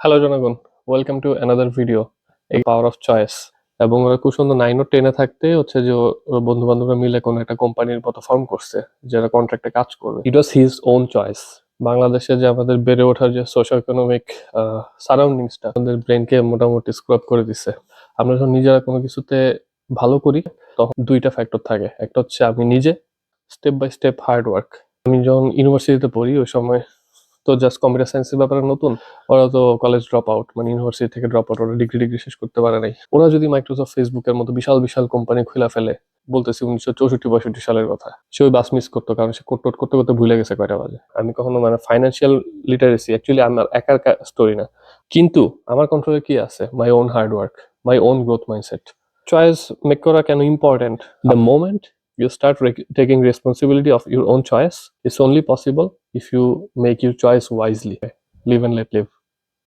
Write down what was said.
Hello জনগণ। Welcome to another video এই power of choice এবং ওরা খুব সুন্দর নাইন ও টেনে থাকতে হচ্ছে যে ওর বন্ধু বান্ধবরা মিলে কোনো একটা কোম্পানির মতো ফর্ম করছে, যারা কন্ট্রাক্টে কাজ করবে। It was his own choice বাংলাদেশে যে আমাদের বেড়ে ওঠার যে সোশ্যাল ইকোনমিক সারাউন্ডিংসটা আমাদের ব্রেনকে মোটামুটি স্ক্রাব করে দিছে। আমরা যখন নিজেরা কোনো কিছুতে ভালো করি, তখন দুইটা ফ্যাক্টর থাকে। একটা হচ্ছে আমি নিজে step by step hard work আমি যখন ইউনিভার্সিটিতে পড়ি, ওই সময় তো জাস্ট কম্পিউটার সায়েন্সের ব্যাপারে নতুন, ওরা তো কলেজ ড্রপ আউট মানে ইউনিভার্সিটি থেকে ড্রপ আউট ওরা ডিগ্রি ডিগ্রি শেষ করতে পারে নাই। ওরা যদি মাইক্রোসফট ফেসবুকের মতো বিশাল বিশাল কোম্পানি খুলে ফেলে, বলতেছি উনিশশো চৌষট্টি, পঁয়ষট্টি সালের কথা, সে ওই বাস মিস করতো, কারণ সে কোট করতে করতে ভুলে গেছে কয়টা বাজে। আমি কখনো মানে ফাইন্যান্সিয়াল লিটারেসি অ্যাকচুয়ালি আমার একার স্টোরি না। কিন্তু আমার কন্ট্রোলে কি আছে? My own hard work my own growth mindset choice make করা কেন important the moment start rec- taking responsibility of your own choice, it's only possible if you make your choice wisely live and let live